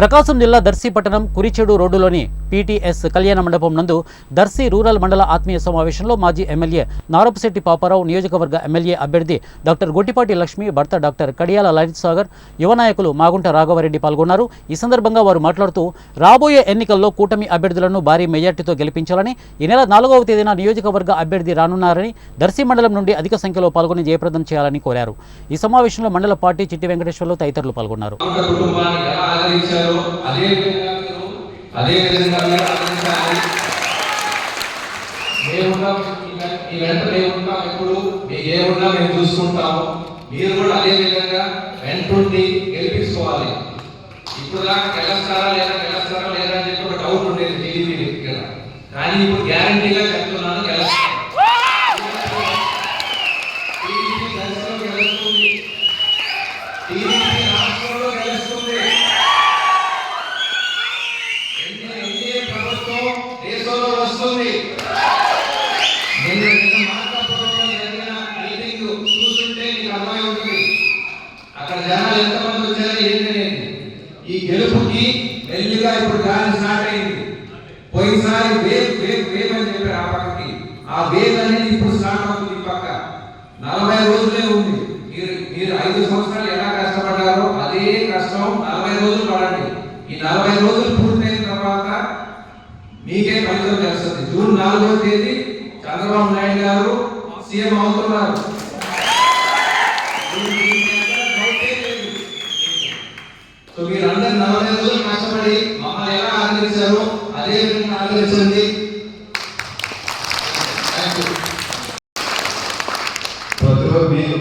ప్రకాశం జిల్లా దర్శి పట్టణం కురిచెడు రోడ్డులోని పీటీఎస్ కళ్యాణ మండపం నందు దర్శి రూరల్ మండల ఆత్మీయ సమావేశంలో మాజీ ఎమ్మెల్యే నారపశెట్టి పాపారావు నియోజకవర్గ ఎమ్మెల్యే అభ్యర్థి డాక్టర్ గొట్టిపాటి లక్ష్మి భర్త డాక్టర్ కడియాల లలిత్ సాగర్ యువ నాయకులు మాగుంట రాఘవరెడ్డి పాల్గొన్నారు. ఈ సందర్భంగా వారు మాట్లాడుతూ రాబోయే ఎన్నికల్లో కూటమి అభ్యర్థులను భారీ మెజార్టీతో గెలిపించాలని ఈ నెల నాలుగవ తేదీన నియోజకవర్గ అభ్యర్థి రానున్నారని దర్శి మండలం నుండి అధిక సంఖ్యలో పాల్గొని జయప్రదం చేయాలని కోరారు. ఈ సమావేశంలో మండల పార్టీ చిట్టి వెంకటేశ్వర్లు తదితరులు పాల్గొన్నారు. అదేవిధంగా అదే విధంగా మీరు ఆనందించాలి మేమున్నాం మీ- వెంట మేమున్నాం ఎప్పుడు మీకు ఏమున్నా మేము చూసుకుంటాము. మీరు కూడా అదే విధంగా వెంటుండి గెలిపించుకోవాలి. ఇప్పుడు దాకా గెలుస్తారా లేదా గెలుస్తారా లేదా అని చెప్పి ఒక డౌట్ ఉండేది టీడీపీ కానీ ఇప్పుడు గ్యారంటీగా వస్తుంది. నిన్న నిన్న మార్కాపురంలో జరిగిన మీటింగ్ చూస్తుంటే నీకు అర్థమై ఉంటుంది. అక్కడ జనాలు ఎంతమంది వచ్చారో ఏంటనేది ఈ గెలుపుకి మెల్లిగా ఇప్పుడు గాలి స్టార్ట్ అయింది. పోయినసారి వేవ్ వేవ్ వేవ్ అని చెప్పారు ఆ పక్కకి. ఆ వేవ్ అనేది ఇప్పుడు స్టార్ట్ అవుతుంది ఈ పక్క. నలభై రోజులే ఉంది. మీరు మీరు ఐదు సంవత్సరాలు ఎలా కష్టపడ్డారో అదే కష్టం నలభై రోజులు పడండి. ఈ నలభై రోజులు మీకే ఫలితం చేస్తుంది జూన్ నాలుగో తేదీ చంద్రబాబు నాయుడు గారు సీఎం అవుతున్నారు. సో మీరు నలభై రోజులు కష్టపడి మమ్మల్ని ఎలా ఆదరించారో అదే విధంగా ఆదరించండి. మేము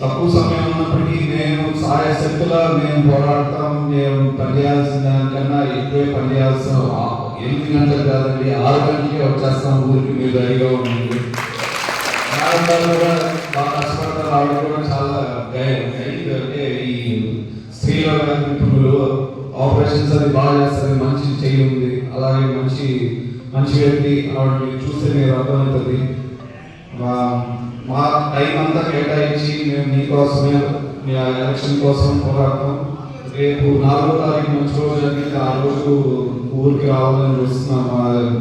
తక్కువ సమయం ఉన్నప్పటికీ మేము సహాయ శక్తుల మేము పోరాడతాం మేము పనిచేయాల్సిన దానికన్నా ఎక్కువే పనిచేయాల్సిన చేయాల్సిన ఎనిమిది గంటలు కాదండి ఆరు గంటలకే వచ్చేస్తాం ఊరికి మీరు రెడీగా ఉంటుంది కష్టపడతారు ఆవిడ కూడా చాలా అంటే ఈ స్త్రీల నిపుణులు ఆపరేషన్స్ అది బాగా చేస్తారు మంచి చెయ్యి ఉంది. అలాగే మంచి మంచి వ్యక్తి ఆవిడని చూస్తే మీరు అర్థమవుతుంది. మా మా టైం అంతా కేటాయించి మేము మీకోసమే మీ ఎలక్షన్ కోసం పోరాడతాం. రేపు నాలుగో తారీఖు మంచి రోజు జరిగింది. ఆ రోజు ఊరికి రావాలని చూస్తున్నాం మా